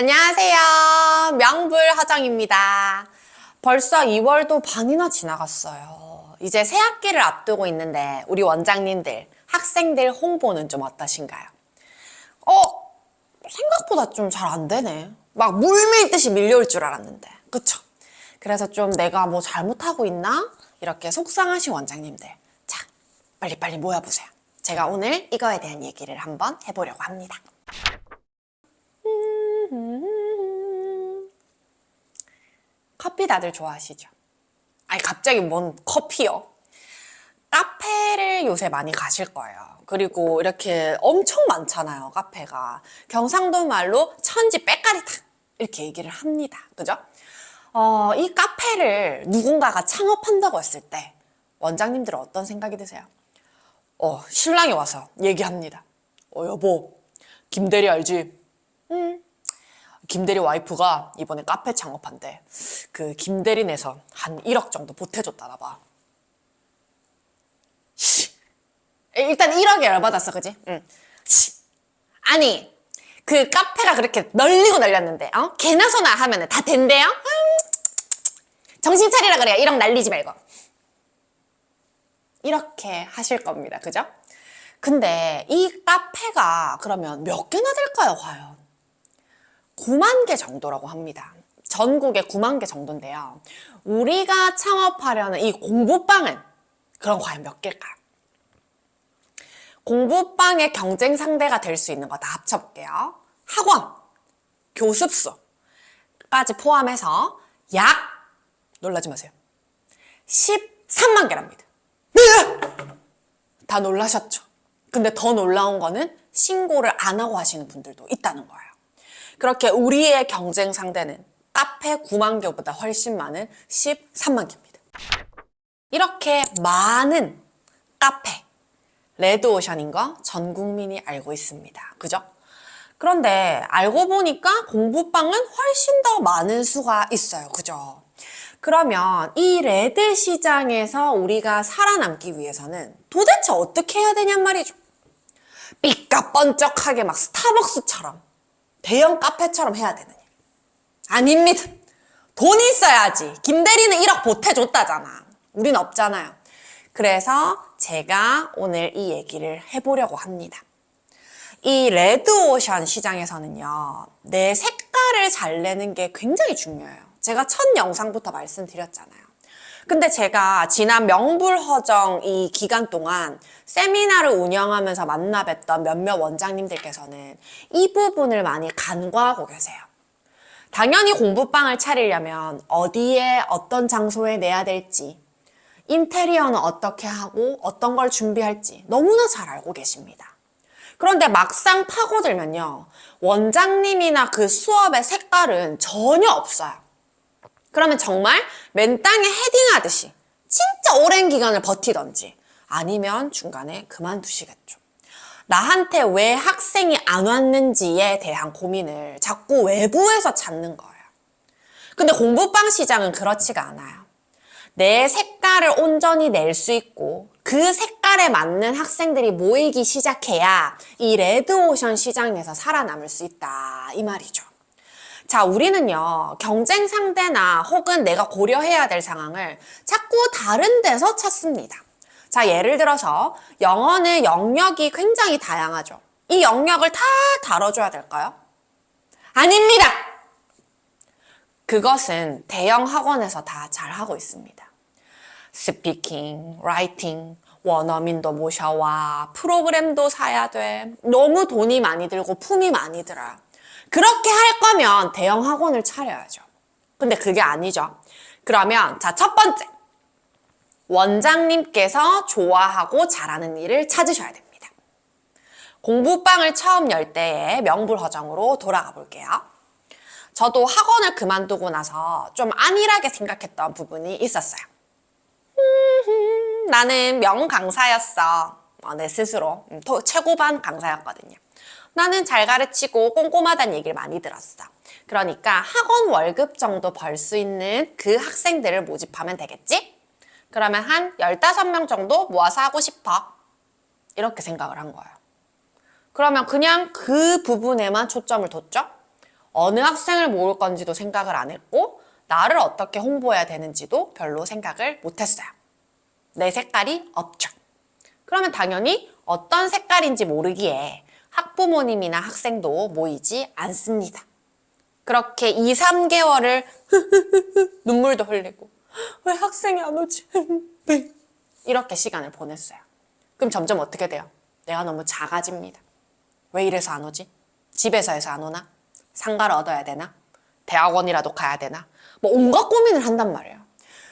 안녕하세요. 명불 허정입니다. 벌써 2월도 반이나 지나갔어요. 이제 새 학기를 앞두고 있는데 우리 원장님들, 학생들 홍보는 좀 어떠신가요? 어, 생각보다 좀 잘 안 되네. 막 물밀듯이 밀려올 줄 알았는데. 그쵸? 그래서 좀 내가 뭐 잘못하고 있나? 이렇게 속상하신 원장님들. 자, 빨리빨리 모여보세요. 제가 오늘 이거에 대한 얘기를 한번 해보려고 합니다. 커피 다들 좋아하시죠? 아니, 갑자기 뭔 커피요? 카페를 요새 많이 가실 거예요. 그리고 이렇게 엄청 많잖아요, 카페가. 경상도 말로 천지 빼까리다. 이렇게 얘기를 합니다. 그죠? 어, 이 카페를 누군가가 창업한다고 했을 때 원장님들은 어떤 생각이 드세요? 어, 신랑이 와서 얘기합니다. 어, 여보, 김대리 알지? 응. 김대리 와이프가 이번에 카페 창업한대. 그 김대리 내서 한 1억 정도 보태줬다나 봐. 씨. 일단 1억에 열받았어, 그지? 응. 씨. 아니, 그 카페가 그렇게 널리고 널렸는데, 어? 개나 소나 하면 다 된대요? 음, 정신 차리라 그래요. 1억 날리지 말고. 이렇게 하실 겁니다. 그죠? 근데 이 카페가 그러면 몇 개나 될까요, 과연? 9만 개 정도라고 합니다. 전국에 9만 개 정도인데요. 우리가 창업하려는 이 공부방은 그럼 과연 몇 개일까요? 공부방의 경쟁 상대가 될 수 있는 거 다 합쳐볼게요. 학원, 교습소까지 포함해서 약, 놀라지 마세요. 13만 개랍니다. 다 놀라셨죠? 근데 더 놀라운 거는 신고를 안 하고 하시는 분들도 있다는 거예요. 그렇게 우리의 경쟁 상대는 카페 9만 개보다 훨씬 많은 13만 개입니다. 이렇게 많은 카페, 레드오션인 거 전 국민이 알고 있습니다. 그죠? 그런데 알고 보니까 공부방은 훨씬 더 많은 수가 있어요. 그죠? 그러면 이 레드 시장에서 우리가 살아남기 위해서는 도대체 어떻게 해야 되냔 말이죠. 삐까뻔쩍하게 막 스타벅스처럼 대형 카페처럼 해야 되느냐. 아닙니다. 돈이 있어야지. 김 대리는 1억 보태줬다잖아. 우린 없잖아요. 그래서 제가 오늘 이 얘기를 해보려고 합니다. 이 레드오션 시장에서는요, 내 색깔을 잘 내는 게 굉장히 중요해요. 제가 첫 영상부터 말씀드렸잖아요. 근데 제가 지난 명불허정 이 기간 동안 세미나를 운영하면서 만나 뵀던 몇몇 원장님들께서는 이 부분을 많이 간과하고 계세요. 당연히 공부방을 차리려면 어디에 어떤 장소에 내야 될지, 인테리어는 어떻게 하고 어떤 걸 준비할지 너무나 잘 알고 계십니다. 그런데 막상 파고들면요. 원장님이나 그 수업의 색깔은 전혀 없어요. 그러면 정말 맨 땅에 헤딩하듯이 진짜 오랜 기간을 버티던지 아니면 중간에 그만두시겠죠. 나한테 왜 학생이 안 왔는지에 대한 고민을 자꾸 외부에서 찾는 거예요. 근데 공부방 시장은 그렇지가 않아요. 내 색깔을 온전히 낼 수 있고 그 색깔에 맞는 학생들이 모이기 시작해야 이 레드오션 시장에서 살아남을 수 있다 이 말이죠. 자, 우리는요, 경쟁 상대나 혹은 내가 고려해야 될 상황을 자꾸 다른 데서 찾습니다. 자, 예를 들어서 영어는 영역이 굉장히 다양하죠. 이 영역을 다 다뤄줘야 될까요? 아닙니다! 그것은 대형 학원에서 다 잘하고 있습니다. 스피킹, 라이팅, 원어민도 모셔와, 프로그램도 사야 돼. 너무 돈이 많이 들고 품이 많이 들어요. 그렇게 할 거면 대형 학원을 차려야죠. 근데 그게 아니죠. 그러면 자, 첫 번째. 원장님께서 좋아하고 잘하는 일을 찾으셔야 됩니다. 공부방을 처음 열 때의 명불허정으로 돌아가 볼게요. 저도 학원을 그만두고 나서 좀 안일하게 생각했던 부분이 있었어요. 음, 나는 명강사였어. 어, 내 스스로. 음, 최고반 강사였거든요. 나는 잘 가르치고 꼼꼼하다는 얘기를 많이 들었어. 그러니까 학원 월급 정도 벌 수 있는 그 학생들을 모집하면 되겠지? 그러면 한 15명 정도 모아서 하고 싶어. 이렇게 생각을 한 거예요. 그러면 그냥 그 부분에만 초점을 뒀죠? 어느 학생을 모을 건지도 생각을 안 했고 나를 어떻게 홍보해야 되는지도 별로 생각을 못 했어요. 내 색깔이 없죠. 그러면 당연히 어떤 색깔인지 모르기에 학부모님이나 학생도 모이지 않습니다. 그렇게 2, 3개월을 눈물도 흘리고 왜 학생이 안 오지? 이렇게 시간을 보냈어요. 그럼 점점 어떻게 돼요? 내가 너무 작아집니다. 왜 이래서 안 오지? 집에서 해서 안 오나? 상가를 얻어야 되나? 대학원이라도 가야 되나? 뭐 온갖 고민을 한단 말이에요.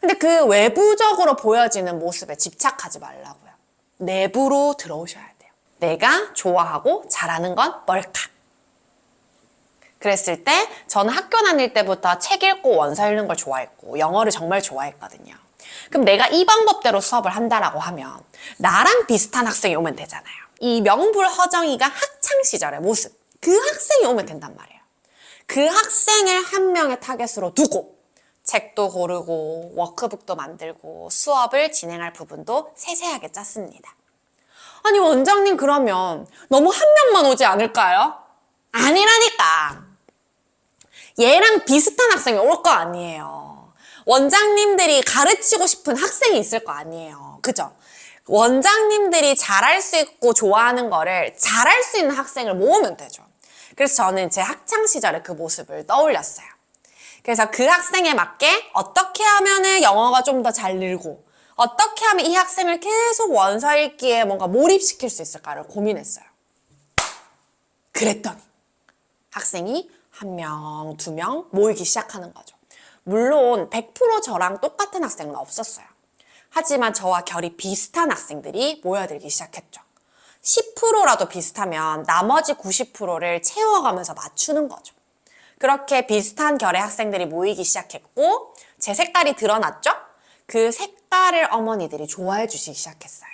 근데 그 외부적으로 보여지는 모습에 집착하지 말라고요. 내부로 들어오셔야 돼요. 내가 좋아하고 잘하는 건 뭘까? 그랬을 때 저는 학교 다닐 때부터 책 읽고 원서 읽는 걸 좋아했고 영어를 정말 좋아했거든요. 그럼 내가 이 방법대로 수업을 한다라고 하면 나랑 비슷한 학생이 오면 되잖아요. 이 명불허정이가 학창 시절의 모습 그 학생이 오면 된단 말이에요. 그 학생을 한 명의 타겟으로 두고 책도 고르고 워크북도 만들고 수업을 진행할 부분도 세세하게 짰습니다. 아니 원장님 그러면 너무 한 명만 오지 않을까요? 아니라니까. 얘랑 비슷한 학생이 올 거 아니에요. 원장님들이 가르치고 싶은 학생이 있을 거 아니에요. 그죠? 원장님들이 잘할 수 있고 좋아하는 거를 잘할 수 있는 학생을 모으면 되죠. 그래서 저는 제 학창 시절의 그 모습을 떠올렸어요. 그래서 그 학생에 맞게 어떻게 하면은 영어가 좀 더 잘 늘고 어떻게 하면 이 학생을 계속 원서 읽기에 뭔가 몰입시킬 수 있을까를 고민했어요. 그랬더니 학생이 한 명, 두 명 모이기 시작하는 거죠. 물론 100% 저랑 똑같은 학생은 없었어요. 하지만 저와 결이 비슷한 학생들이 모여들기 시작했죠. 10%라도 비슷하면 나머지 90%를 채워가면서 맞추는 거죠. 그렇게 비슷한 결의 학생들이 모이기 시작했고 제 색깔이 드러났죠? 그 색 깔을 어머니들이 좋아해 주시기 시작했어요.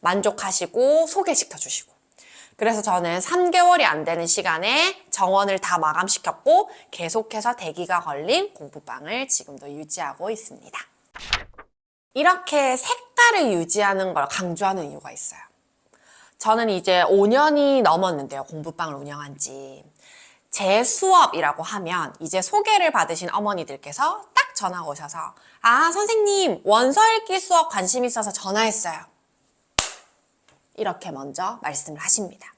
만족하시고 소개시켜 주시고 그래서 저는 3개월이 안 되는 시간에 정원을 다 마감시켰고 계속해서 대기가 걸린 공부방을 지금도 유지하고 있습니다. 이렇게 색깔을 유지하는 걸 강조하는 이유가 있어요. 저는 이제 5년이 넘었는데요. 공부방을 운영한 지. 제 수업이라고 하면 이제 소개를 받으신 어머니들께서 딱 전화 오셔서 아, 선생님, 원서 읽기 수업 관심 있어서 전화했어요. 이렇게 먼저 말씀을 하십니다.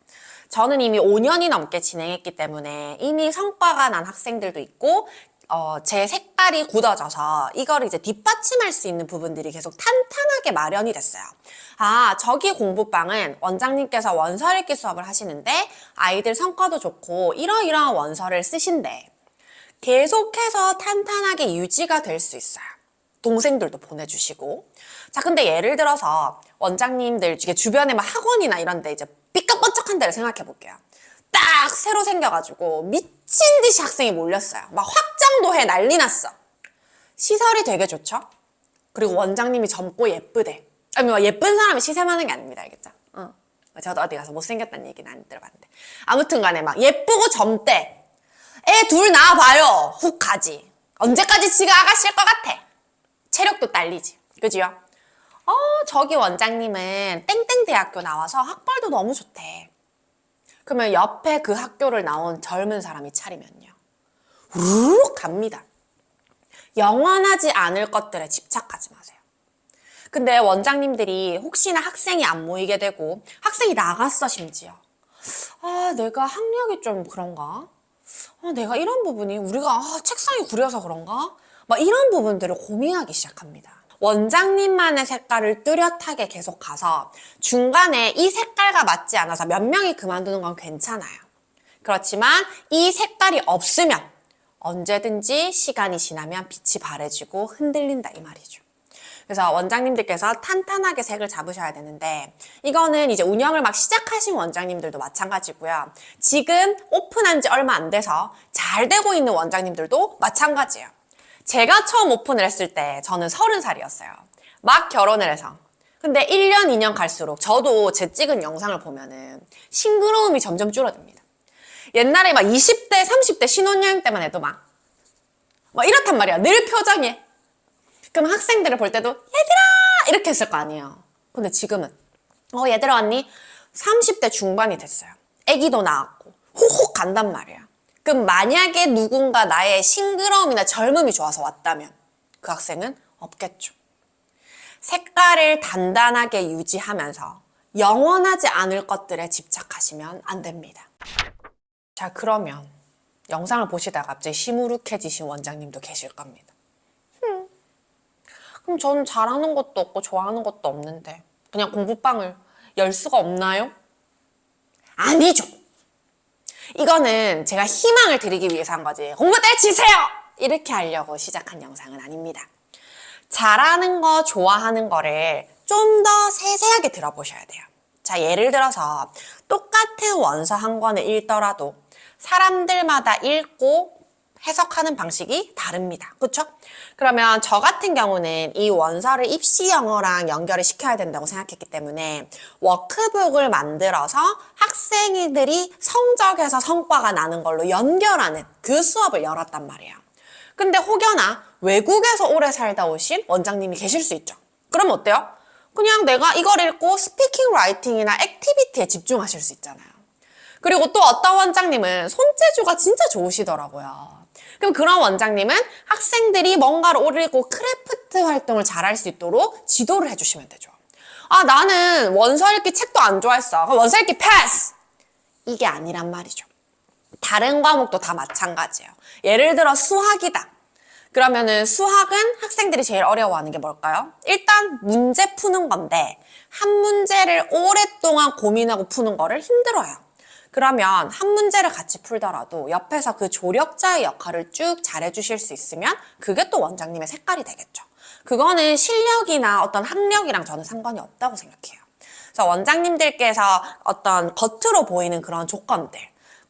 저는 이미 5년이 넘게 진행했기 때문에 이미 성과가 난 학생들도 있고 어, 제 색깔이 굳어져서 이거를 이제 뒷받침할 수 있는 부분들이 계속 탄탄하게 마련이 됐어요. 아, 저기 공부방은 원장님께서 원서 읽기 수업을 하시는데 아이들 성과도 좋고 이러이러한 원서를 쓰신대. 계속해서 탄탄하게 유지가 될 수 있어요. 동생들도 보내주시고. 자, 근데 예를 들어서 원장님들 중에 주변에 막 학원이나 이런 데 이제 삐까뻔쩍한 데를 생각해 볼게요. 딱 새로 생겨가지고 미친 듯이 학생이 몰렸어요. 막 확장도 해 난리 났어. 시설이 되게 좋죠? 그리고 원장님이 젊고 예쁘대. 아니, 뭐 예쁜 사람이 시샘하는 게 아닙니다. 알겠죠? 어. 저도 어디 가서 못생겼다는 얘기는 안 들어봤는데. 아무튼 간에 막 예쁘고 젊대. 애 둘 낳아봐요. 훅 가지. 언제까지 지가 아가씨일 것 같아. 체력도 딸리지. 그지요? 어, 저기 원장님은 땡땡 대학교 나와서 학벌도 너무 좋대. 그러면 옆에 그 학교를 나온 젊은 사람이 차리면요. 우르륵 갑니다. 영원하지 않을 것들에 집착하지 마세요. 근데 원장님들이 혹시나 학생이 안 모이게 되고 학생이 나갔어 심지어. 아, 내가 학력이 좀 그런가? 아, 내가 이런 부분이 우리가 아, 책상이 구려서 그런가? 막 이런 부분들을 고민하기 시작합니다. 원장님만의 색깔을 뚜렷하게 계속 가서 중간에 이 색깔과 맞지 않아서 몇 명이 그만두는 건 괜찮아요. 그렇지만 이 색깔이 없으면 언제든지 시간이 지나면 빛이 바래지고 흔들린다 이 말이죠. 그래서 원장님들께서 탄탄하게 색을 잡으셔야 되는데 이거는 이제 운영을 막 시작하신 원장님들도 마찬가지고요. 지금 오픈한 지 얼마 안 돼서 잘 되고 있는 원장님들도 마찬가지예요. 제가 처음 오픈을 했을 때 저는 서른 살이었어요. 막 결혼을 해서. 근데 1년, 2년 갈수록 저도 제 찍은 영상을 보면은 싱그러움이 점점 줄어듭니다. 옛날에 막 20대, 30대 신혼여행 때만 해도 막, 막 이렇단 말이야. 늘 표정이. 그럼 학생들을 볼 때도 얘들아! 이렇게 했을 거 아니에요. 근데 지금은 어 얘들아 언니 30대 중반이 됐어요. 아기도 낳았고 호호 간단 말이야. 그럼 만약에 누군가 나의 싱그러움이나 젊음이 좋아서 왔다면 그 학생은 없겠죠. 색깔을 단단하게 유지하면서 영원하지 않을 것들에 집착하시면 안 됩니다. 자, 그러면 영상을 보시다가 갑자기 시무룩해지신 원장님도 계실 겁니다. 흠, 그럼 저는 잘하는 것도 없고 좋아하는 것도 없는데 그냥 공부방을 열 수가 없나요? 아니죠. 이거는 제가 희망을 드리기 위해서 한 거지. 공부 때치세요! 이렇게 하려고 시작한 영상은 아닙니다. 잘하는 거, 좋아하는 거를 좀 더 세세하게 들어보셔야 돼요. 자, 예를 들어서 똑같은 원서 한 권을 읽더라도 사람들마다 읽고 해석하는 방식이 다릅니다. 그쵸? 그러면 저 같은 경우는 이 원서를 입시 영어랑 연결을 시켜야 된다고 생각했기 때문에 워크북을 만들어서 학생들이 성적에서 성과가 나는 걸로 연결하는 그 수업을 열었단 말이에요. 근데 혹여나 외국에서 오래 살다 오신 원장님이 계실 수 있죠. 그럼 어때요? 그냥 내가 이걸 읽고 스피킹 라이팅이나 액티비티에 집중하실 수 있잖아요. 그리고 또 어떤 원장님은 손재주가 진짜 좋으시더라고요. 그럼 그런 원장님은 학생들이 뭔가를 오리고 크래프트 활동을 잘할 수 있도록 지도를 해주시면 되죠. 아, 나는 원서 읽기 책도 안 좋아했어. 그럼 원서 읽기 패스! 이게 아니란 말이죠. 다른 과목도 다 마찬가지예요. 예를 들어 수학이다. 그러면은 수학은 학생들이 제일 어려워하는 게 뭘까요? 일단 문제 푸는 건데 한 문제를 오랫동안 고민하고 푸는 거를 힘들어요. 그러면 한 문제를 같이 풀더라도 옆에서 그 조력자의 역할을 쭉 잘해주실 수 있으면 그게 또 원장님의 색깔이 되겠죠. 그거는 실력이나 어떤 학력이랑 저는 상관이 없다고 생각해요. 그래서 원장님들께서 어떤 겉으로 보이는 그런 조건들,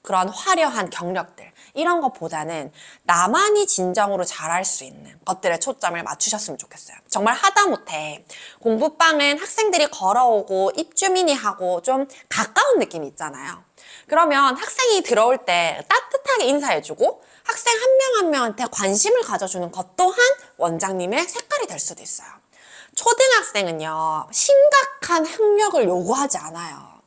그런 화려한 경력들, 이런 것보다는 나만이 진정으로 잘할 수 있는 것들에 초점을 맞추셨으면 좋겠어요. 정말 하다못해 공부방은 학생들이 걸어오고 입주민이 하고 좀 가까운 느낌이 있잖아요. 그러면 학생이 들어올 때 따뜻하게 인사해주고 학생 한 명 한 명한테 관심을 가져주는 것 또한 원장님의 색깔이 될 수도 있어요. 초등학생은요, 심각한 학력을 요구하지 않아요.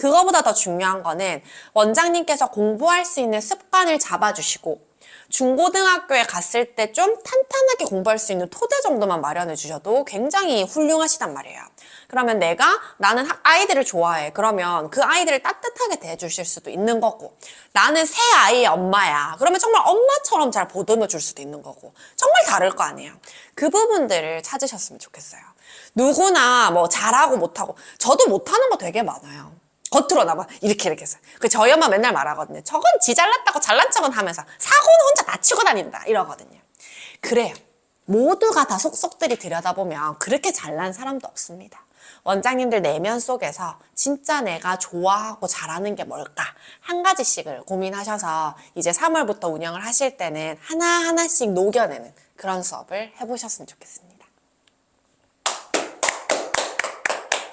그거보다 더 중요한 거는 원장님께서 공부할 수 있는 습관을 잡아주시고 중고등학교에 갔을 때 좀 탄탄하게 공부할 수 있는 토대 정도만 마련해 주셔도 굉장히 훌륭하시단 말이에요. 그러면 내가 나는 학- 아이들을 좋아해. 그러면 그 아이들을 따뜻하게 대해주실 수도 있는 거고 나는 새 아이의 엄마야. 그러면 정말 엄마처럼 잘 보듬어 줄 수도 있는 거고 정말 다를 거 아니에요. 그 부분들을 찾으셨으면 좋겠어요. 누구나 뭐 잘하고 못하고 저도 못하는 거 되게 많아요. 겉으로나마 이렇게 이렇게 해서 그 저희 엄마 맨날 말하거든요. 저건 지 잘났다고 잘난 척은 하면서 사고는 혼자 다 치고 다닌다 이러거든요. 그래요. 모두가 다 속속들이 들여다보면 그렇게 잘난 사람도 없습니다. 원장님들 내면 속에서 진짜 내가 좋아하고 잘하는 게 뭘까 한 가지씩을 고민하셔서 이제 3월부터 운영을 하실 때는 하나하나씩 녹여내는 그런 수업을 해보셨으면 좋겠습니다.